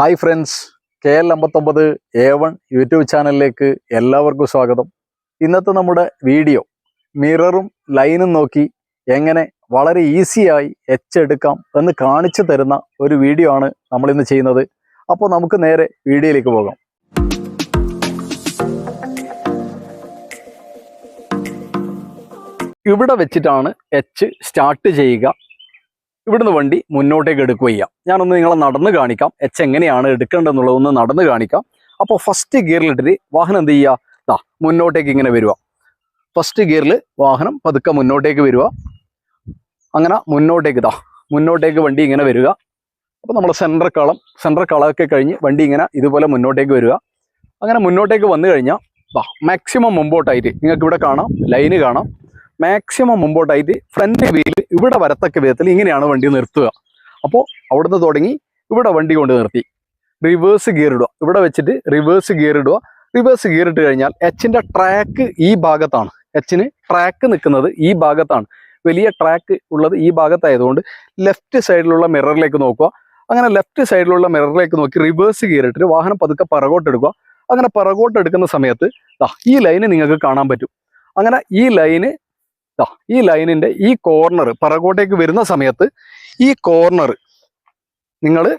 Hi friends K L അമ്പത്തൊമ്പത് A one YouTube ചാനലിലേക്ക് എല്ലാവർക്കും സ്വാഗതം. ഇന്നത്തെ നമ്മുടെ വീഡിയോ മിററും ലൈനും നോക്കി എങ്ങനെ വളരെ ഈസിയായി എച്ച് എടുക്കാം എന്ന് കാണിച്ചു തരുന്ന ഒരു വീഡിയോ ആണ് നമ്മളിന്ന് ചെയ്യുന്നത്. അപ്പോൾ നമുക്ക് നേരെ വീഡിയോയിലേക്ക് പോകാം. ഇവിടെ വെച്ചിട്ടാണ് എച്ച് സ്റ്റാർട്ട് ചെയ്യുക. ഇവിടുന്ന് വണ്ടി മുന്നോട്ടേക്ക് എടുക്കുക ചെയ്യാം. ഞാനൊന്ന് നിങ്ങളെ നടന്ന് കാണിക്കാം. എച്ച് എങ്ങനെയാണ് എടുക്കേണ്ടതെന്നുള്ളതൊന്ന് നടന്ന് കാണിക്കാം. അപ്പോൾ ഫസ്റ്റ് ഗിയറിലിട്ടിട്ട് വാഹനം എന്ത് ചെയ്യുക? ദാ മുന്നോട്ടേക്ക് ഇങ്ങനെ വരിക. ഫസ്റ്റ് ഗിയറിൽ വാഹനം പതുക്കെ മുന്നോട്ടേക്ക് വരിക. അങ്ങനെ മുന്നോട്ടേക്ക് ദാ മുന്നോട്ടേക്ക് വണ്ടി ഇങ്ങനെ വരിക. അപ്പോൾ നമ്മൾ സെന്റർ കളം സെന്റർ കളമൊക്കെ കഴിഞ്ഞ് വണ്ടി ഇങ്ങനെ ഇതുപോലെ മുന്നോട്ടേക്ക് വരിക. അങ്ങനെ മുന്നോട്ടേക്ക് വന്നു കഴിഞ്ഞാൽ മാക്സിമം മുമ്പോട്ടായിട്ട് നിങ്ങൾക്ക് ഇവിടെ കാണാം ലൈന് കാണാം. മാക്സിമം മുമ്പോട്ടായിട്ട് ഫ്രണ്ട് വീൽ ഇവിടെ വരത്തക്ക വിധത്തിൽ ഇങ്ങനെയാണ് വണ്ടി നിർത്തുക. അപ്പോൾ അവിടുന്ന് തുടങ്ങി ഇവിടെ വണ്ടി കൊണ്ട് നിർത്തി. റിവേഴ്സ് ഗിയർ ഇടുക. ഇവിടെ വെച്ചിട്ട് റിവേഴ്സ് ഗിയർ ഇടുക. റിവേഴ്സ് ഗിയർ ഇട്ട് കഴിഞ്ഞാൽ എച്ചിന്റെ ട്രാക്ക് ഈ ഭാഗത്താണ്. എച്ചിന് ട്രാക്ക് നിൽക്കുന്നത് ഈ ഭാഗത്താണ്. വലിയ ട്രാക്ക് ഉള്ളത് ഈ ഭാഗത്തായതുകൊണ്ട് ലെഫ്റ്റ് സൈഡിലുള്ള മിററിലേക്ക് നോക്കുക. അങ്ങനെ ലെഫ്റ്റ് സൈഡിലുള്ള മിററിലേക്ക് നോക്കി റിവേഴ്സ് ഗിയർ ഇട്ടിട്ട് വാഹനം പതുക്കെ എടുക്കുക. അങ്ങനെ എടുക്കുന്ന സമയത്ത് ഈ ലൈന് നിങ്ങൾക്ക് കാണാൻ പറ്റും. അങ്ങനെ ഈ ലൈന് ഈ ലൈനിന്റെ ഈ കോർണർ പറകോട്ടേക്ക് വരുന്ന സമയത്ത് ഈ കോർണർ നിങ്ങൾ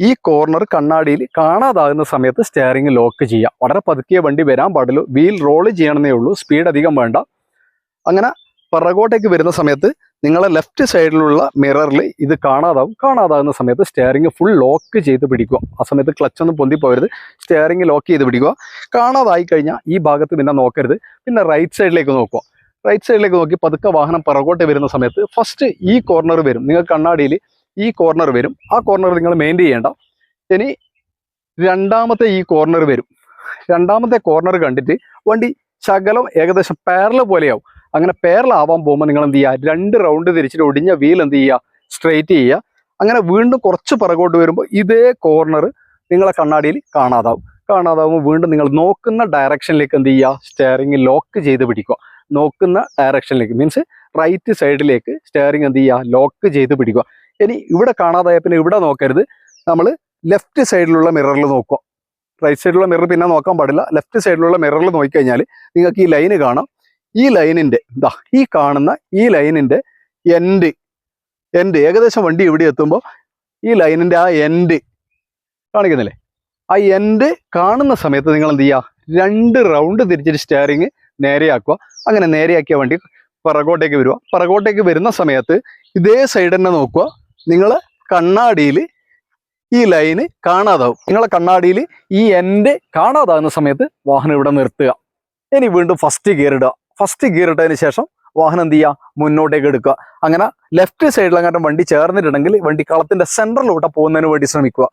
ഈ കോർണർ കണ്ണാടിയിൽ കാണാതാകുന്ന സമയത്ത് സ്റ്റിയറിംഗ് ലോക്ക് ചെയ്യാം. വളരെ പതുക്കിയ വണ്ടി വരാൻ പാടുള്ളൂ വീൽ റോൾ ചെയ്യണമെന്നേ ഉള്ളൂ. സ്പീഡ് അധികം വേണ്ട. അങ്ങനെ പറകോട്ടേക്ക് വരുന്ന സമയത്ത് നിങ്ങളെ ലെഫ്റ്റ് സൈഡിലുള്ള മിററിൽ ഇത് കാണാതാവും. കാണാതാകുന്ന സമയത്ത് സ്റ്റിയറിംഗ് ഫുൾ ലോക്ക് ചെയ്ത് പിടിക്കുക. ആ സമയത്ത് ക്ലച്ച് ഒന്നും പൊന്തി പോകരുത്. സ്റ്റിയറിംഗ് ലോക്ക് ചെയ്ത് പിടിക്കുക. കാണാതായി കഴിഞ്ഞാൽ ഈ ഭാഗത്ത് പിന്നെ നോക്കരുത്. പിന്നെ റൈറ്റ് സൈഡിലേക്ക് നോക്കുക. റൈറ്റ് സൈഡിലേക്ക് നോക്കി പതുക്കെ വാഹനം പുറകോട്ട് വരുന്ന സമയത്ത് ഫസ്റ്റ് ഈ കോർണർ വരും. നിങ്ങൾ കണ്ണാടിയിൽ ഈ കോർണർ വരും. ആ കോർണർ നിങ്ങൾ മെയിന്റെയിൻ ചെയ്യേണ്ട. ഇനി രണ്ടാമത്തെ ഈ കോർണർ വരും. രണ്ടാമത്തെ കോർണർ കണ്ടിട്ട് വണ്ടി ശകലം ഏകദേശം പേരല പോലെയാവും. അങ്ങനെ പേരലാവാൻ പോകുമ്പോൾ നിങ്ങൾ എന്ത് ചെയ്യുക? രണ്ട് റൗണ്ട് തിരിച്ചിട്ട് ഒടിഞ്ഞ വീൽ എന്ത് ചെയ്യുക? സ്ട്രെയിറ്റ് ചെയ്യുക. അങ്ങനെ വീണ്ടും കുറച്ച് പുറകോട്ട് വരുമ്പോൾ ഇതേ കോർണർ നിങ്ങളെ കണ്ണാടിയിൽ കാണാതാവും. കാണാതാവുമ്പോൾ വീണ്ടും നിങ്ങൾ നോക്കുന്ന ഡയറക്ഷനിലേക്ക് എന്ത് ചെയ്യുക? സ്റ്റിയറിംഗ് ലോക്ക് ചെയ്ത് പിടിക്കുക. നോക്കുന്ന ഡയറക്ഷനിലേക്ക് മീൻസ് റൈറ്റ് സൈഡിലേക്ക് സ്റ്റെയറിങ് എന്ത് ചെയ്യുക? ലോക്ക് ചെയ്ത് പിടിക്കുക. ഇനി ഇവിടെ കാണാതായ പിന്നെ ഇവിടെ നോക്കരുത്. നമ്മൾ ലെഫ്റ്റ് സൈഡിലുള്ള മിററിൽ നോക്കുക. റൈറ്റ് സൈഡിലുള്ള മിറർ പിന്നെ നോക്കാൻ പാടില്ല. ലെഫ്റ്റ് സൈഡിലുള്ള മിററിൽ നോക്കിക്കഴിഞ്ഞാൽ നിങ്ങൾക്ക് ഈ ലൈന് കാണാം. ഈ ലൈനിന്റെ ഇതാ ഈ കാണുന്ന ഈ ലൈനിന്റെ എൻഡ് എൻഡ് ഏകദേശം വണ്ടി ഇവിടെ എത്തുമ്പോൾ ഈ ലൈനിന്റെ ആ എൻഡ് കാണിക്കുന്നില്ലേ? ആ എൻഡ് കാണുന്ന സമയത്ത് നിങ്ങൾ എന്ത് ചെയ്യുക? രണ്ട് റൗണ്ട് തിരിച്ചിട്ട് സ്റ്റിയറിങ് നേരെയാക്കുക. അങ്ങനെ നേരെയാക്കിയ വണ്ടി പിറകോട്ടേക്ക് വരിക പിറകോട്ടേക്ക് വരുന്ന സമയത്ത് ഇതേ സൈഡ് തന്നെ നോക്കുക. നിങ്ങൾ കണ്ണാടിയിൽ ഈ ലൈന് കാണാതാവും. നിങ്ങളെ കണ്ണാടിയിൽ ഈ എൻഡ് കാണാതാകുന്ന സമയത്ത് വാഹനം ഇവിടെ നിർത്തുക. ഇനി വീണ്ടും ഫസ്റ്റ് ഗിയർ ഇടുക. ഫസ്റ്റ് ഗിയർ ഇട്ടതിന് ശേഷം വാഹനം എന്ത് ചെയ്യുക മുന്നോട്ടേക്ക് എടുക്കുക. അങ്ങനെ ലെഫ്റ്റ് അങ്ങനെ വണ്ടി ചേർന്നിട്ടുണ്ടെങ്കിൽ വണ്ടി കളത്തിന്റെ സെന്ററിലൂടെ പോകുന്നതിന് വേണ്ടി ശ്രമിക്കുക.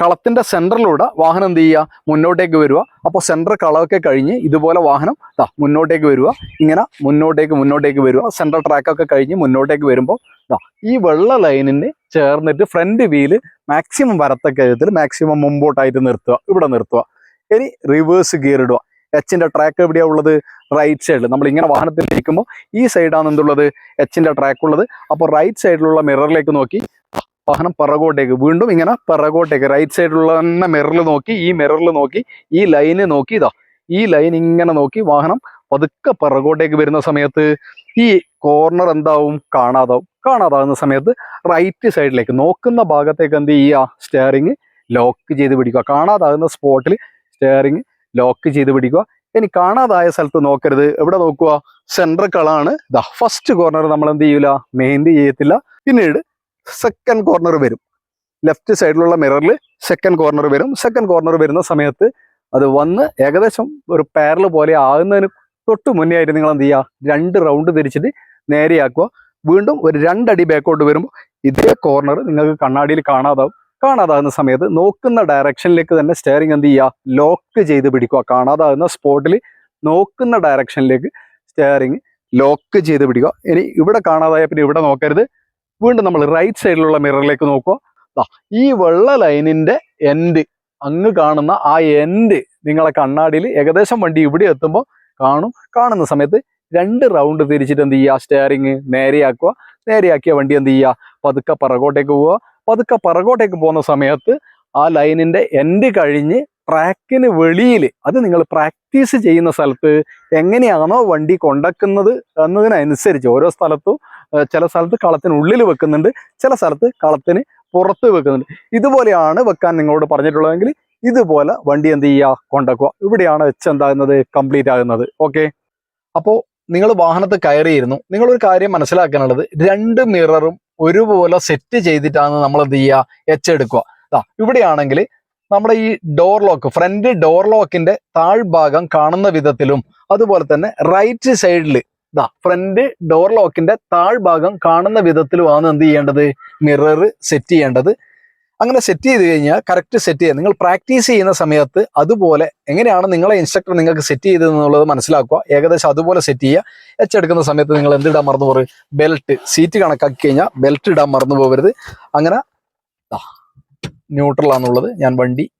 കളത്തിന്റെ സെന്ററിലൂടെ വാഹനം എന്ത് ചെയ്യുക? മുന്നോട്ടേക്ക് വരിക. അപ്പോൾ സെന്റർ കളമൊക്കെ കഴിഞ്ഞ് ഇതുപോലെ വാഹനം ദാ മുന്നോട്ടേക്ക് വരിക. ഇങ്ങനെ മുന്നോട്ടേക്ക് മുന്നോട്ടേക്ക് വരിക. സെൻട്രൽ ട്രാക്കൊക്കെ കഴിഞ്ഞ് മുന്നോട്ടേക്ക് വരുമ്പോൾ ദാ ഈ വെള്ള ലൈനിന് ചേർന്നിട്ട് ഫ്രണ്ട് വീൽ മാക്സിമം വരത്തക്ക വിധത്തിൽ മാക്സിമം മുമ്പോട്ടായിട്ട് നിർത്തുക. ഇവിടെ നിർത്തുക. ഇനി റിവേഴ്സ് ഗിയർ ഇടുക. എച്ചിന്റെ ട്രാക്ക് എവിടെയാ ഉള്ളത്? റൈറ്റ് സൈഡിൽ നമ്മൾ ഇങ്ങനെ വാഹനത്തിൽ ഇരിക്കുമ്പോൾ ഈ സൈഡാണ് എന്തുള്ളത്? എച്ചിന്റെ ട്രാക്ക് ഉള്ളത്. അപ്പോൾ റൈറ്റ് സൈഡിലുള്ള മിററിലേക്ക് നോക്കി. വാഹനം പിറകോട്ടേക്ക്. വീണ്ടും ഇങ്ങനെ പിറകോട്ടേക്ക്. റൈറ്റ് സൈഡിലുള്ള തന്നെ മിററിൽ നോക്കി. ഈ മിററിൽ നോക്കി. ഈ ലൈന് നോക്കി. ഇതാ. ഈ ലൈൻ ഇങ്ങനെ നോക്കി വാഹനം പതുക്കെ പിറകോട്ടേക്ക് വരുന്ന സമയത്ത് ഈ കോർണർ എന്താവും? കാണാതാവും. കാണാതാവുന്ന സമയത്ത് റൈറ്റ് സൈഡിലേക്ക് നോക്കുന്ന ഭാഗത്തേക്ക് എന്ത് ചെയ്യുക? സ്റ്റിയറിങ് ലോക്ക് ചെയ്ത് പിടിക്കുക. കാണാതാകുന്ന സ്പോട്ടിൽ സ്റ്റിയറിങ് ലോക്ക് ചെയ്ത് പിടിക്കുക. ഇനി കാണാതായ സ്ഥലത്ത് നോക്കരുത്. എവിടെ നോക്കുക? സെൻട്രൽ കളാണ്. ദ ഫസ്റ്റ് കോർണർ നമ്മൾ എന്ത് ചെയ്യൂല? മെയിന്റെയിൻ ചെയ്യത്തില്ല. പിന്നീട് സെക്കൻഡ് കോർണർ വരും. ലെഫ്റ്റ് സൈഡിലുള്ള മിററിൽ സെക്കൻഡ് കോർണർ വരും. സെക്കൻഡ് കോർണർ വരുന്ന സമയത്ത് അത് വന്ന് ഏകദേശം ഒരു പാരൽ പോലെ ആകുന്നതിന് തൊട്ട് മുന്നേ ആയിട്ട് നിങ്ങൾ എന്ത് ചെയ്യുക? രണ്ട് റൗണ്ട് തിരിച്ചിട്ട് നേരെയാക്കുക. വീണ്ടും ഒരു രണ്ടടി ബാക്കോട്ട് വരുമ്പോൾ ഇതേ കോർണർ നിങ്ങൾക്ക് കണ്ണാടിയിൽ കാണാതാവും. കാണാതാകുന്ന സമയത്ത് നോക്കുന്ന ഡയറക്ഷനിലേക്ക് തന്നെ സ്റ്റിയറിംഗ് എന്ത് ചെയ്യുക? ലോക്ക് ചെയ്ത് പിടിക്കുക. കാണാതാകുന്ന സ്പോട്ടിൽ നോക്കുന്ന ഡയറക്ഷനിലേക്ക് സ്റ്റിയറിംഗ് ലോക്ക് ചെയ്ത് പിടിക്കുക. ഇനി ഇവിടെ കാണാതായ പിന്നെ ഇവിടെ നോക്കരുത്. വീണ്ടും നമ്മൾ റൈറ്റ് സൈഡിലുള്ള മിററിലേക്ക് നോക്കുക. ഈ വെള്ള ലൈനിന്റെ എൻഡ് അങ്ങ് കാണുന്ന ആ എൻഡ് നിങ്ങളെ കണ്ണാടിയിൽ ഏകദേശം വണ്ടി ഇവിടെ എത്തുമ്പോൾ കാണും. കാണുന്ന സമയത്ത് രണ്ട് റൗണ്ട് തിരിച്ചിട്ട് എന്ത് ചെയ്യുക? സ്റ്റെയറിങ് നേരെയാക്കുക. നേരെയാക്കിയ വണ്ടി എന്ത് ചെയ്യുക? പതുക്കെ പിറകോട്ടേക്ക് പോവുക. പതുക്കെ പിറകോട്ടേക്ക് പോകുന്ന സമയത്ത് ആ ലൈനിന്റെ എൻഡ് കഴിഞ്ഞ് ട്രാക്കിന് വെളിയിൽ അത് നിങ്ങൾ പ്രാക്ടീസ് ചെയ്യുന്ന സ്ഥലത്ത് എങ്ങനെയാണോ വണ്ടി കൊണ്ടക്കുന്നത് എന്നതിനനുസരിച്ച് ഓരോ സ്ഥലത്തും ചില സ്ഥലത്ത് കളത്തിനുള്ളിൽ വെക്കുന്നുണ്ട് ചില സ്ഥലത്ത് കളത്തിന് പുറത്ത് വെക്കുന്നുണ്ട്. ഇതുപോലെയാണ് വെക്കാൻ നിങ്ങളോട് പറഞ്ഞിട്ടുള്ളതെങ്കിൽ ഇതുപോലെ വണ്ടി എന്ത് ചെയ്യുക? കൊണ്ടാക്കുക. ഇവിടെയാണ് എച്ച് എന്താകുന്നത്? കംപ്ലീറ്റ് ആകുന്നത്. ഓക്കെ അപ്പോൾ നിങ്ങൾ വാഹനത്തിൽ കയറിയിരുന്നു. നിങ്ങളൊരു കാര്യം മനസ്സിലാക്കാനുള്ളത്. രണ്ട് മിററും ഒരുപോലെ സെറ്റ് ചെയ്തിട്ടാണ് നമ്മൾ എന്ത് ചെയ്യുക? എച്ച് എടുക്കുക. ദാ ഇവിടെയാണെങ്കിൽ നമ്മുടെ ഈ ഡോർ ലോക്ക് ഫ്രണ്ട് ഡോർ ലോക്കിന്റെ താഴ്ഭാഗം കാണുന്ന വിധത്തിലും അതുപോലെ തന്നെ റൈറ്റ് സൈഡിൽ ഇതാ ഫ്രണ്ട് ഡോർ ലോക്കിന്റെ താഴ്ഭാഗം കാണുന്ന വിധത്തിലുമാണ് എന്ത് ചെയ്യേണ്ടത്? മിറർ സെറ്റ് ചെയ്യേണ്ടത്. അങ്ങനെ സെറ്റ് ചെയ്ത് കഴിഞ്ഞാൽ കറക്റ്റ് സെറ്റ് ചെയ്യുക നിങ്ങൾ പ്രാക്ടീസ് ചെയ്യുന്ന സമയത്ത് അതുപോലെ എങ്ങനെയാണ് നിങ്ങളെ ഇൻസ്ട്രക്ടർ നിങ്ങൾക്ക് സെറ്റ് ചെയ്തതെന്നുള്ളത് മനസ്സിലാക്കുക. ഏകദേശം അതുപോലെ സെറ്റ് ചെയ്യുക. എച്ച് എടുക്കുന്ന സമയത്ത് നിങ്ങൾ എന്തിടാൻ മറന്നു പോകരുത്. ബെൽറ്റ് സീറ്റ് കണക്കാക്കി കഴിഞ്ഞാൽ ബെൽറ്റ് ഇടാൻ മറന്നു പോകരുത്. അങ്ങനെ ന്യൂട്രലാന്നുള്ളത് ഞാൻ വണ്ടി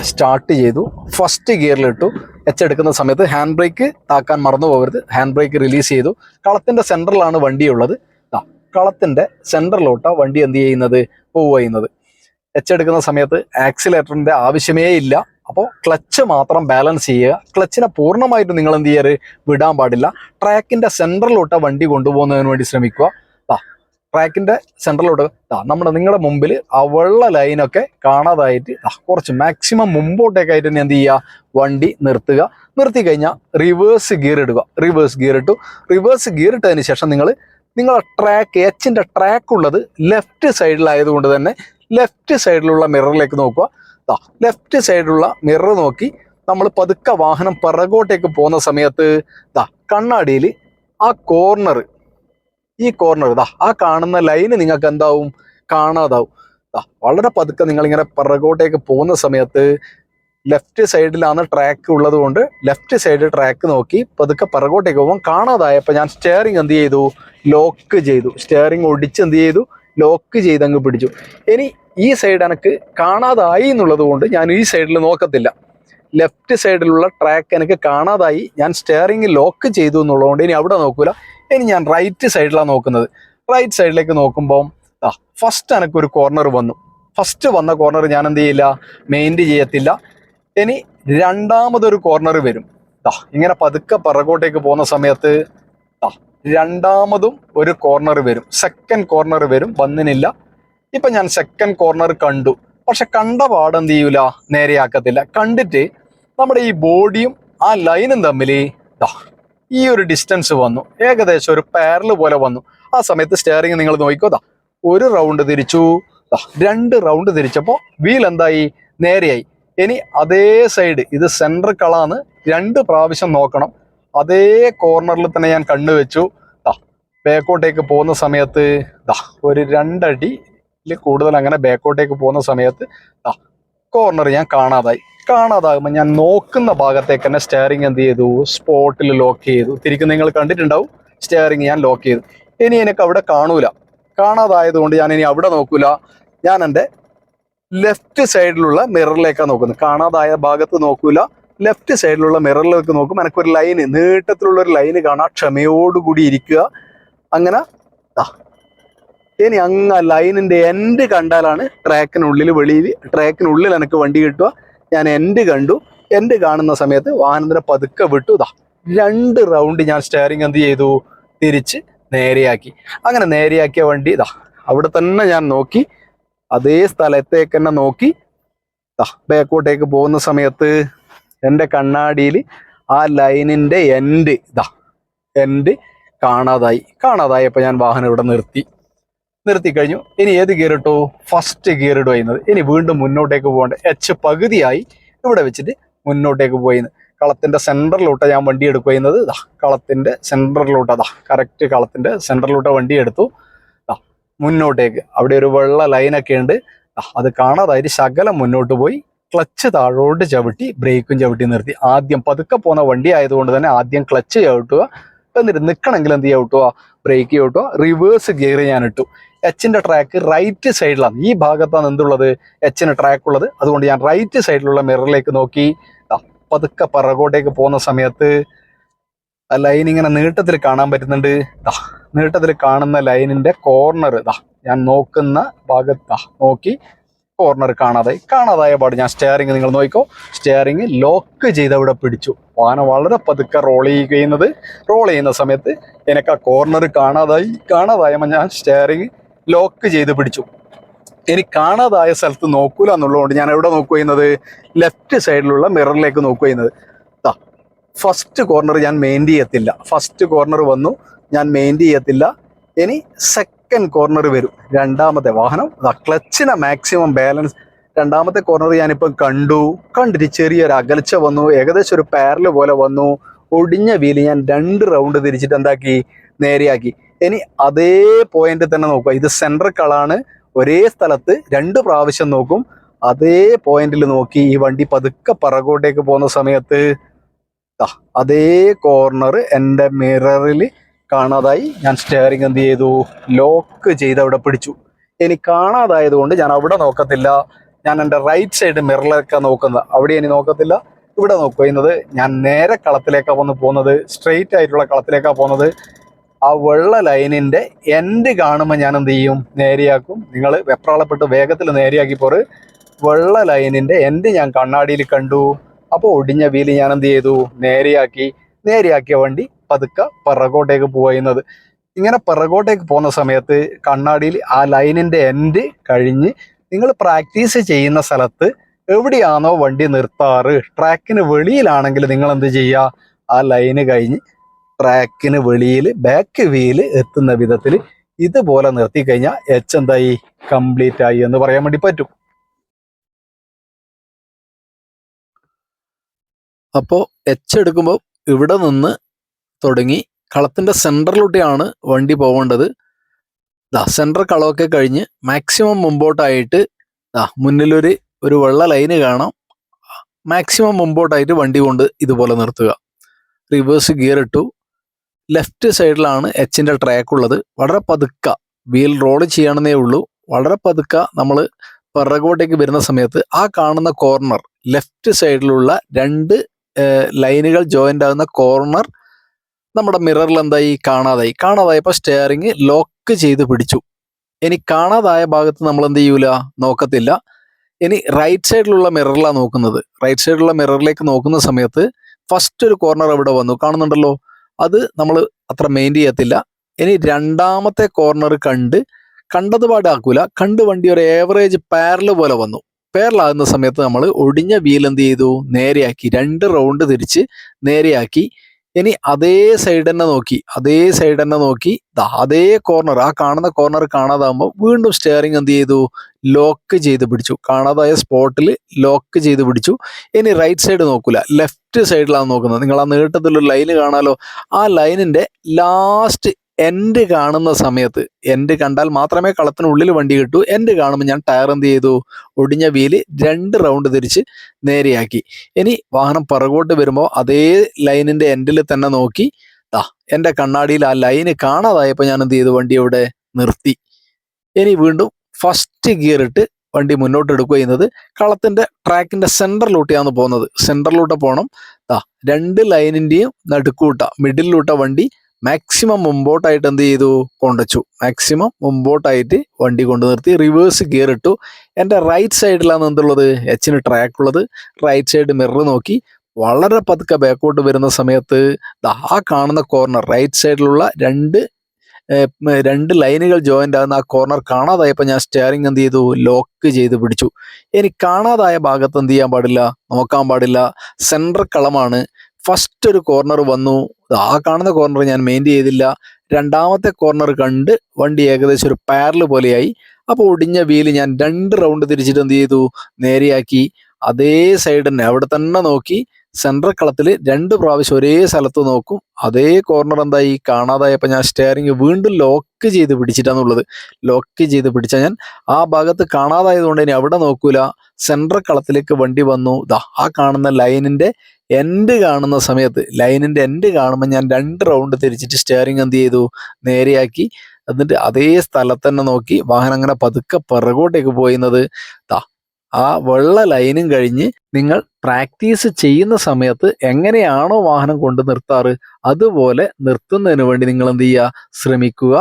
സ്റ്റാർട്ട് ചെയ്തു. ഫസ്റ്റ് ഗിയറിലിട്ടു എച്ച് എടുക്കുന്ന സമയത്ത് ഹാൻഡ് ബ്രേക്ക് താക്കാൻ മറന്നു പോകരുത്. ഹാൻഡ് ബ്രേക്ക് റിലീസ് ചെയ്തു. കളത്തിന്റെ സെന്ററിലാണ് വണ്ടിയുള്ളത്. കളത്തിന്റെ സെന്ററിലോട്ടാണ് വണ്ടി എന്ത് ചെയ്യുന്നത്? പോവുക ചെയ്യുന്നത്. എച്ച് എടുക്കുന്ന സമയത്ത് ആക്സിലേറ്ററിന്റെ ആവശ്യമേ ഇല്ല. അപ്പോൾ ക്ലച്ച് മാത്രം ബാലൻസ് ചെയ്യുക. ക്ലച്ചിനെ പൂർണമായിട്ട് നിങ്ങൾ എന്ത് ചെയ്യരുത് വിടാൻ പാടില്ല. ട്രാക്കിന്റെ സെന്ററിലോട്ട് വണ്ടി കൊണ്ടുപോകുന്നതിന് വേണ്ടി ശ്രമിക്കുക. ആ ട്രാക്കിന്റെ സെന്ററിലോട്ട് ആ നമ്മുടെ നിങ്ങളുടെ മുമ്പിൽ ആ വെള്ള ലൈനൊക്കെ കാണാതായിട്ട് ആ കുറച്ച് മാക്സിമം മുമ്പോട്ടേക്കായിട്ട് തന്നെ എന്ത് ചെയ്യുക? വണ്ടി നിർത്തുക. നിർത്തി കഴിഞ്ഞാൽ റിവേഴ്സ് ഗിയർ ഇടുക. റിവേഴ്സ് ഗിയർ ഇട്ടു. റിവേഴ്സ് ഗിയർ ഇട്ടതിന് ശേഷം നിങ്ങൾ നിങ്ങളുടെ ട്രാക്ക് എച്ചിന്റെ ട്രാക്ക് ഉള്ളത് ലെഫ്റ്റ് സൈഡിലായതുകൊണ്ട് തന്നെ ലെഫ്റ്റ് സൈഡിലുള്ള മിററിലേക്ക് നോക്കുക. ലെഫ്റ്റ് സൈഡിലുള്ള മിറർ നോക്കി നമ്മൾ പതുക്കെ വാഹനം പിറകോട്ടേക്ക് പോകുന്ന സമയത്ത് ദാ കണ്ണാടിയിൽ ആ കോർണർ ഈ കോർണർ ദാ ആ കാണുന്ന ലൈന് നിങ്ങൾക്ക് എന്താവും? കാണാതാവും. ദാ വളരെ പതുക്കെ നിങ്ങൾ ഇങ്ങനെ പിറകോട്ടേക്ക് പോകുന്ന സമയത്ത് ലെഫ്റ്റ് സൈഡിലാണ് ട്രാക്ക് ഉള്ളത് കൊണ്ട് ലെഫ്റ്റ് സൈഡ് ട്രാക്ക് നോക്കി പതുക്കെ പിറകോട്ടേക്ക് പോകുമ്പോൾ കാണാതായപ്പോൾ ഞാൻ സ്റ്റിയറിംഗ് എന്ത് ചെയ്തു? ലോക്ക് ചെയ്തു. സ്റ്റിയറിംഗ് ഒടിച്ച് എന്ത് ചെയ്തു? ലോക്ക് ചെയ്ത് അങ്ങ് പിടിച്ചു. ഇനി ഈ സൈഡ് എനിക്ക് കാണാതായി എന്നുള്ളത് കൊണ്ട് ഞാൻ ഈ സൈഡിൽ നോക്കത്തില്ല. ലെഫ്റ്റ് സൈഡിലുള്ള ട്രാക്ക് എനിക്ക് കാണാതായി. ഞാൻ സ്റ്റിയറിംഗ് ലോക്ക് ചെയ്തു എന്നുള്ളതുകൊണ്ട് ഇനി അവിടെ നോക്കൂല. ഇനി ഞാൻ റൈറ്റ് സൈഡിലാണ് നോക്കുന്നത്. റൈറ്റ് സൈഡിലേക്ക് നോക്കുമ്പോൾ ആ ഫസ്റ്റ് എനിക്കൊരു കോർണർ വന്നു. ഫസ്റ്റ് വന്ന കോർണർ ഞാൻ എന്ത് ചെയ്യില്ല? മെയിന്റ് ചെയ്യത്തില്ല. ഇനി രണ്ടാമതൊരു കോർണർ വരും. ദാ ഇങ്ങനെ പതുക്കെ പിറകോട്ടേക്ക് പോകുന്ന സമയത്ത് രണ്ടാമതും ഒരു കോർണർ വരും. സെക്കൻഡ് കോർണർ വരും. വന്നിനില്ല. ഇപ്പൊ ഞാൻ സെക്കൻഡ് കോർണർ കണ്ടു. പക്ഷെ കണ്ട പാട് എന്ത് ചെയ്യൂല? നേരെയാക്കത്തില്ല. കണ്ടിട്ട് നമ്മുടെ ഈ ബോഡിയും ആ ലൈനും തമ്മിൽ ഈ ഒരു ഡിസ്റ്റൻസ് വന്നു. ഏകദേശം ഒരു പാരൽ പോലെ വന്നു. ആ സമയത്ത് സ്റ്റെയറിങ് നിങ്ങൾ നോക്കിക്കോ. ഒരു റൗണ്ട് തിരിച്ചു. രണ്ട് റൗണ്ട് തിരിച്ചപ്പോൾ വീൽ എന്തായി? നേരെയായി. ഇനി അതേ സൈഡ് ഇത് സെന്റർ കളാന്ന് രണ്ട് പ്രാവശ്യം നോക്കണം. അതേ കോർണറിൽ തന്നെ ഞാൻ കണ്ണു വെച്ചു ദാ ബാക്കോട്ടേക്ക് പോകുന്ന സമയത്ത് ദാ ഒരു രണ്ടടി കൂടുതൽ അങ്ങനെ ബാക്കോട്ടേക്ക് പോകുന്ന സമയത്ത് ദാ കോർണർ ഞാൻ കാണാതായി. കാണാതാകുമ്പോൾ ഞാൻ നോക്കുന്ന ഭാഗത്തേക്ക് തന്നെ സ്റ്റെയറിങ് എന്ത് ചെയ്തു? സ്പോട്ടിൽ ലോക്ക് ചെയ്തു. തിരിക്കും നിങ്ങൾ കണ്ടിട്ടുണ്ടാവും സ്റ്റെയറിങ് ഞാൻ ലോക്ക് ചെയ്തു. ഇനി എനിക്ക് അവിടെ കാണൂല. കാണാതായതുകൊണ്ട് ഞാൻ ഇനി അവിടെ നോക്കൂല. ഞാൻ എന്റെ ലെഫ്റ്റ് സൈഡിലുള്ള മിററിലേക്കാണ് നോക്കുന്നത്. കാണാതായ ഭാഗത്ത് നോക്കൂല. ലെഫ്റ്റ് സൈഡിലുള്ള മിററിലേക്ക് നോക്കും. എനിക്കൊരു ലൈന് നീട്ടത്തിലുള്ള ഒരു ലൈന് കാണാം. ക്ഷമയോടുകൂടി ഇരിക്കുക. അങ്ങനെ. ഇനി അങ്ങ് ലൈനിന്റെ എൻഡ് കണ്ടാലാണ് ട്രാക്കിനുള്ളിൽ വെളിയിൽ ട്രാക്കിനുള്ളിൽ എനിക്ക് വണ്ടി കിട്ടുക. ഞാൻ എൻഡ് കണ്ടു. എൻഡ് കാണുന്ന സമയത്ത് വാഹനത്തിനെ പതുക്കെ വിട്ടു. ഇതാ രണ്ട് റൗണ്ട് ഞാൻ സ്റ്റിയറിംഗ് എന്ത് ചെയ്തു? തിരിച്ച് നേരെയാക്കി. അങ്ങനെ നേരെയാക്കിയ വണ്ടി ഇതാ അവിടെ തന്നെ ഞാൻ നോക്കി. അതേ സ്ഥലത്തേക്ക് തന്നെ നോക്കി. ബാക്കോട്ടേക്ക് പോകുന്ന സമയത്ത് എന്റെ കണ്ണാടിയിൽ ആ ലൈനിന്റെ എൻഡ് ഇതാ എൻഡ് കാണാതായി കാണാതായപ്പോൾ ഞാൻ വാഹനം ഇവിടെ നിർത്തി നിർത്തി കഴിഞ്ഞു. ഇനി ഏത് ഗിയർ ഇട്ടു? ഫസ്റ്റ് ഗിയർ ഇടുക ചെയ്യുന്നത്. ഇനി വീണ്ടും മുന്നോട്ടേക്ക് പോകേണ്ട. എച്ച് പകുതിയായി ഇവിടെ വെച്ചിട്ട് മുന്നോട്ടേക്ക് പോയിന്ന് കളത്തിന്റെ സെന്ററിലോട്ട് ഞാൻ വണ്ടി എടുക്കുക ചെയ്യുന്നത്. ഇതാ കളത്തിന്റെ സെന്ററിലോട്ട് അതാ കറക്റ്റ് കളത്തിന്റെ സെന്ററിലോട്ട് വണ്ടി എടുത്തു. ആ മുന്നോട്ടേക്ക്. അവിടെ ഒരു വെള്ള ലൈനൊക്കെ ഉണ്ട്. അത് കാണാതായിട്ട് ശകലം മുന്നോട്ട് പോയി. ക്ലച്ച് താഴോട്ട് ചവിട്ടി ബ്രേക്കും ചവിട്ടി നിർത്തി. ആദ്യം പതുക്കെ പോകുന്ന വണ്ടി ആയതുകൊണ്ട് തന്നെ ആദ്യം ക്ലച്ച് ചവിട്ടുക എന്നിട്ട് നിൽക്കണമെങ്കിൽ എന്ത് ചവിട്ടുക ബ്രേക്ക് ചവിട്ടുക റിവേഴ്സ് ഗിയർ ഞാൻ ഇട്ടു. എച്ചിന്റെ ട്രാക്ക് റൈറ്റ് സൈഡിലാണ് ഈ ഭാഗത്താണ് എന്തുള്ളത്? എച്ചിന് ട്രാക്ക് ഉള്ളത്. അതുകൊണ്ട് ഞാൻ റൈറ്റ് സൈഡിലുള്ള മിററിലേക്ക് നോക്കി. പതുക്കെ പിറകോട്ടേക്ക് പോകുന്ന സമയത്ത് ലൈൻ ഇങ്ങനെ നീട്ടത്തിൽ കാണാൻ പറ്റുന്നുണ്ട്. ദാ നീട്ടത്തിൽ കാണുന്ന ലൈനിന്റെ കോർണർ ദാ ഞാൻ നോക്കുന്ന ഭാഗത്ത് നോക്കി. കോർണർ കാണാതായി. കാണാതായ പാട് ഞാൻ സ്റ്റെയറിംഗ് നിങ്ങൾ നോക്കിക്കോ. സ്റ്റെയറിംഗ് ലോക്ക് ചെയ്ത് അവിടെ പിടിച്ചു. വാഹനം വളരെ പതുക്കെ റോൾ ചെയ്യുന്നത് റോൾ ചെയ്യുന്ന സമയത്ത് എനിക്ക് ആ കോർണർ കാണാതായി. കാണാതായ ഞാൻ സ്റ്റെയറിംഗ് ലോക്ക് ചെയ്ത് പിടിച്ചു. ഇനി കാണാതായ സ്ഥലത്ത് നോക്കൂല എന്നുള്ളതുകൊണ്ട് ഞാൻ എവിടെ നോക്കുക ചെയ്യുന്നത്? ലെഫ്റ്റ് സൈഡിലുള്ള മിററിലേക്ക് നോക്കുക ചെയ്യുന്നത്. ഫസ്റ്റ് കോർണർ ഞാൻ മെയിന്റ് ചെയ്യത്തില്ല. ഫസ്റ്റ് കോർണർ വന്നു ഞാൻ മെയിന്റ് ചെയ്യത്തില്ല. ഇനി സെക്കൻഡ് കോർണർ വരും. രണ്ടാമത്തെ വാഹനം ക്ലച്ചിനെ മാക്സിമം ബാലൻസ് രണ്ടാമത്തെ കോർണർ ഞാനിപ്പം കണ്ടു. കണ്ടിട്ട് ചെറിയൊരു അകൽച്ച വന്നു. ഏകദേശം ഒരു പാരൽ പോലെ വന്നു. ഒടിഞ്ഞ വീൽ ഞാൻ രണ്ട് റൗണ്ട് തിരിച്ചിട്ട് എന്താക്കി? നേരെയാക്കി. ഇനി അതേ പോയിന്റ് തന്നെ നോക്കുക. ഇത് സെൻട്രൽ കളാണ് ഒരേ സ്ഥലത്ത് രണ്ട് പ്രാവശ്യം നോക്കും. അതേ പോയിന്റിൽ നോക്കി. ഈ വണ്ടി പതുക്കെ പറകോട്ടേക്ക് പോകുന്ന സമയത്ത് അതേ കോർണർ എന്റെ മിററിൽ കാണാതായി. ഞാൻ സ്റ്റെയറിങ് എന്ത് ചെയ്തു? ലോക്ക് ചെയ്ത് അവിടെ പിടിച്ചു. ഇനി കാണാതായത് കൊണ്ട് ഞാൻ അവിടെ നോക്കത്തില്ല. ഞാൻ എന്റെ റൈറ്റ് സൈഡ് മിററിലൊക്കെ നോക്കുന്നത്. അവിടെ ഇനി നോക്കത്തില്ല. ഇവിടെ നോക്കുന്നത് ഞാൻ നേരെ കളത്തിലേക്കാണ് വന്ന് പോകുന്നത്. സ്ട്രെയിറ്റ് ആയിട്ടുള്ള കളത്തിലേക്കാണ് പോകുന്നത്. ആ വെള്ള ലൈനിന്റെ എൻഡ് കാണുമ്പോൾ ഞാൻ എന്ത് ചെയ്യും? നേരെയാക്കും. നിങ്ങൾ വെപ്രാളപ്പെട്ട് വേഗത്തിൽ നേരെയാക്കി പോറ് വെള്ള ലൈനിന്റെ എൻഡ് ഞാൻ കണ്ണാടിയിൽ കണ്ടു. അപ്പോൾ ഒടിഞ്ഞ വീൽ ഞാൻ എന്ത് ചെയ്തു? നേരെയാക്കി. നേരെയാക്കിയ വണ്ടി പതുക്കെ പിറകോട്ടേക്ക് പോകുന്നത് ഇങ്ങനെ പിറകോട്ടേക്ക് പോകുന്ന സമയത്ത് കണ്ണാടിയിൽ ആ ലൈനിന്റെ എൻഡ് കഴിഞ്ഞ് നിങ്ങൾ പ്രാക്ടീസ് ചെയ്യുന്ന സ്ഥലത്ത് എവിടെയാണോ വണ്ടി നിർത്താറ് ട്രാക്കിന് വെളിയിലാണെങ്കിൽ നിങ്ങൾ എന്ത് ചെയ്യുക? ആ ലൈന് കഴിഞ്ഞ് ട്രാക്കിന് വെളിയിൽ ബാക്ക് വീൽ എത്തുന്ന വിധത്തിൽ ഇതുപോലെ നിർത്തി കഴിഞ്ഞാൽ എച്ച് എന്തായി? കംപ്ലീറ്റ് ആയി എന്ന് പറയാൻ വേണ്ടി പറ്റും. അപ്പോൾ എച്ച് എടുക്കുമ്പോൾ ഇവിടെ നിന്ന് തുടങ്ങി കളത്തിന്റെ സെന്ററിലൂടെയാണ് വണ്ടി പോകേണ്ടത് ദാ സെന്റർ കളമൊക്കെ കഴിഞ്ഞ് മാക്സിമം മുമ്പോട്ടായിട്ട് ദാ മുന്നിലൊരു ഒരു വെള്ള ലൈന് കാണാം. മാക്സിമം മുമ്പോട്ടായിട്ട് വണ്ടി കൊണ്ട് ഇതുപോലെ നിർത്തുക. റിവേഴ്സ് ഗിയർ ഇട്ടു. ലെഫ്റ്റ് സൈഡിലാണ് എച്ചിന്റെ ട്രാക്ക് ഉള്ളത്. വളരെ പതുക്ക. വീൽ റോൾ ചെയ്യണമെന്നേ ഉള്ളൂ. വളരെ പതുക്ക നമ്മൾ പിറകോട്ടേക്ക് വരുന്ന സമയത്ത് ആ കാണുന്ന കോർണർ ലെഫ്റ്റ് സൈഡിലുള്ള രണ്ട് ലൈനുകൾ ജോയിന്റ് ആകുന്ന കോർണർ നമ്മുടെ മിററിൽ എന്തായി? കാണാതായി. കാണാതായപ്പോൾ സ്റ്റെയറിങ് ലോക്ക് ചെയ്ത് പിടിച്ചു. ഇനി കാണാതായ ഭാഗത്ത് നമ്മൾ എന്ത് ചെയ്യൂല? നോക്കത്തില്ല. ഇനി റൈറ്റ് സൈഡിലുള്ള മിററിലാണ് നോക്കുന്നത്. റൈറ്റ് സൈഡിലുള്ള മിററിലേക്ക് നോക്കുന്ന സമയത്ത് ഫസ്റ്റ് ഒരു കോർണർ ഇവിടെ വന്നു. കാണുന്നുണ്ടല്ലോ? അത് നമ്മൾ അത്ര മെയിൻ ചെയ്യത്തില്ല. ഇനി രണ്ടാമത്തെ കോർണർ കണ്ട് കണ്ടത് പാടാക്കൂല കണ്ട് വണ്ടി ഒരു ഏവറേജ് പാരൽ പോലെ വന്നു. പാരലാകുന്ന സമയത്ത് നമ്മൾ ഒടിഞ്ഞ വീൽ എന്ത് ചെയ്തു? നേരെയാക്കി. രണ്ട് റൗണ്ട് തിരിച്ച് നേരെയാക്കി. ഇനി അതേ സൈഡ് തന്നെ നോക്കി അതേ സൈഡ് തന്നെ നോക്കി അതേ കോർണർ ആ കാണുന്ന കോർണർ കാണാതാകുമ്പോൾ വീണ്ടും സ്റ്റിയറിംഗ് എന്ത് ചെയ്തു? ലോക്ക് ചെയ്ത് പിടിച്ചു. കാണാതായ സ്പോട്ടിൽ ലോക്ക് ചെയ്ത് പിടിച്ചു. ഇനി റൈറ്റ് സൈഡ് നോക്കൂല. ലെഫ്റ്റ് സൈഡിലാണ് നോക്കുന്നത്. നിങ്ങൾ ആ നീട്ടത്തിലൊരു ലൈന് കാണാലോ. ആ ലൈനിന്റെ ലാസ്റ്റ് എൻഡ് കാണുന്ന സമയത്ത് എൻഡ് കണ്ടാൽ മാത്രമേ കളത്തിനുള്ളിൽ വണ്ടി കിട്ടൂ. എൻഡ് കാണുമ്പോൾ ഞാൻ ടയർ എന്ത് ചെയ്തു? ഒടിഞ്ഞ വീൽ രണ്ട് റൗണ്ട് തിരിച്ച് നേരെയാക്കി. ഇനി വാഹനം പിറകോട്ട് വരുമ്പോൾ അതേ ലൈനിന്റെ എൻഡിൽ തന്നെ നോക്കി ദാ എന്റെ കണ്ണാടിയിൽ ആ ലൈന് കാണാതായപ്പോൾ ഞാൻ എന്ത് ചെയ്തു? വണ്ടി അവിടെ നിർത്തി. ഇനി വീണ്ടും ഫസ്റ്റ് ഗിയർ ഇട്ട് വണ്ടി മുന്നോട്ട് എടുക്കുക ചെയ്യുന്നത്. കളത്തിന്റെ ട്രാക്കിന്റെ സെന്ററിലൂട്ടിയാണ് പോകുന്നത്. സെന്ററിലോട്ട് പോകണം. ദാ രണ്ട് ലൈനിന്റെയും നടുക്കൂട്ട മിഡിലിലൂട്ട വണ്ടി മാക്സിമം മുമ്പോട്ടായിട്ട് എന്ത് ചെയ്തു? കൊണ്ടുവച്ചു മാക്സിമം മുമ്പോട്ടായിട്ട് വണ്ടി കൊണ്ടു നിർത്തി. റിവേഴ്സ് ഗിയർ ഇട്ടു. എന്റെ റൈറ്റ് സൈഡിലാണ് എന്തുള്ളത്? എച്ചിന് ട്രാക്ക് ഉള്ളത്. റൈറ്റ് സൈഡ് മിറർ നോക്കി. വളരെ പതുക്കെ ബാക്കോട്ട് വരുന്ന സമയത്ത് ആ കാണുന്ന കോർണർ റൈറ്റ് സൈഡിലുള്ള രണ്ട് രണ്ട് ലൈനുകൾ ജോയിന്റ് ആകുന്ന ആ കോർണർ കാണാതായപ്പോൾ ഞാൻ സ്റ്റിയറിംഗ് എന്ത് ചെയ്തു? ലോക്ക് ചെയ്ത് പിടിച്ചു. ഇനി കാണാതായ ഭാഗത്ത് എന്ത് ചെയ്യാൻ പാടില്ല? നോക്കാൻ പാടില്ല. സെൻട്രൽ കളമാണ് ഫസ്റ്റ് ഒരു കോർണർ വന്നു. ആ കാണുന്ന കോർണർ ഞാൻ മെയിന്റ് ചെയ്തില്ല. രണ്ടാമത്തെ കോർണർ കണ്ട് വണ്ടി ഏകദേശം ഒരു പാരൽ പോലെയായി. അപ്പോൾ ഒടിഞ്ഞ വീൽ ഞാൻ രണ്ട് റൗണ്ട് തിരിച്ചിട്ട് എന്ത് ചെയ്തു? നേരെയാക്കി. അതേ സൈഡ് തന്നെ. അവിടെ തന്നെ നോക്കി. സെൻട്രൽ കളത്തിൽ രണ്ട് പ്രാവശ്യം ഒരേ സ്ഥലത്ത് നോക്കും. അതേ കോർണർ എന്തായി കാണാതായപ്പോൾ ഞാൻ സ്റ്റെയറിങ് വീണ്ടും ലോക്ക് ചെയ്ത് പിടിച്ചിട്ടാന്നുള്ളത്. ലോക്ക് ചെയ്ത് പിടിച്ചാൽ ഞാൻ ആ ഭാഗത്ത് കാണാതായതുകൊണ്ട് ഇനി അവിടെ നോക്കൂല. സെൻട്രൽ കളത്തിലേക്ക് വണ്ടി വന്നു. ദാ ആ കാണുന്ന ലൈനിന്റെ എൻഡ് കാണുന്ന സമയത്ത് ലൈനിന്റെ എൻഡ് കാണുമ്പോൾ ഞാൻ രണ്ട് റൗണ്ട് തിരിച്ചിട്ട് സ്റ്റിയറിംഗ് എന്ത് ചെയ്തു? നേരെയാക്കി. എന്നിട്ട് അതേ സ്ഥലത്ത് തന്നെ നോക്കി. വാഹനം അങ്ങനെ പതുക്കെ പിറകോട്ടേക്ക് പോയിരുന്നത് ദാ ആ വെള്ള ലൈനും കഴിഞ്ഞ് നിങ്ങൾ പ്രാക്ടീസ് ചെയ്യുന്ന സമയത്ത് എങ്ങനെയാണോ വാഹനം കൊണ്ട് നിർത്താറ് അതുപോലെ നിർത്തുന്നതിന് വേണ്ടി നിങ്ങൾ എന്ത് ചെയ്യുക? ശ്രമിക്കുക.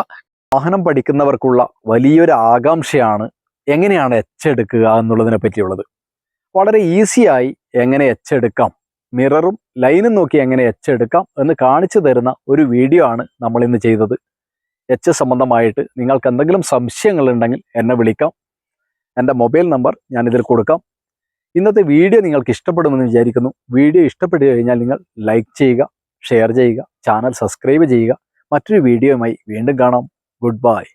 വാഹനം പഠിക്കുന്നവർക്കുള്ള വലിയൊരു ആകാംക്ഷയാണ് എങ്ങനെയാണ് എച്ച് എടുക്കുക എന്നുള്ളതിനെ പറ്റിയുള്ളത്. വളരെ ഈസിയായി എങ്ങനെ എച്ച് എടുക്കാം മിററും ലൈനും നോക്കി എങ്ങനെ എച്ച് എടുക്കാം എന്ന് കാണിച്ചു തരുന്ന ഒരു വീഡിയോ ആണ് നമ്മൾ ഇന്ന് ചെയ്തത്. എച്ച് സംബന്ധമായിട്ട് നിങ്ങൾക്ക് എന്തെങ്കിലും സംശയങ്ങളുണ്ടെങ്കിൽ എന്നെ വിളിക്കാം. എന്റെ മൊബൈൽ നമ്പർ ഞാൻ കൊടുക്കാം. ഇന്നത്തെ വീഡിയോ നിങ്ങൾക്ക് ഇഷ്ടപ്പെടുമെന്ന് വിചാരിക്കുന്നു. വീഡിയോ ഇഷ്ടപ്പെട്ടു കഴിഞ്ഞാൽ നിങ്ങൾ ലൈക്ക് ചെയ്യുക ഷെയർ ചെയ്യുക ചാനൽ സബ്സ്ക്രൈബ് ചെയ്യുക. മറ്റൊരു വീഡിയോയുമായി വീണ്ടും കാണാം. Good bye.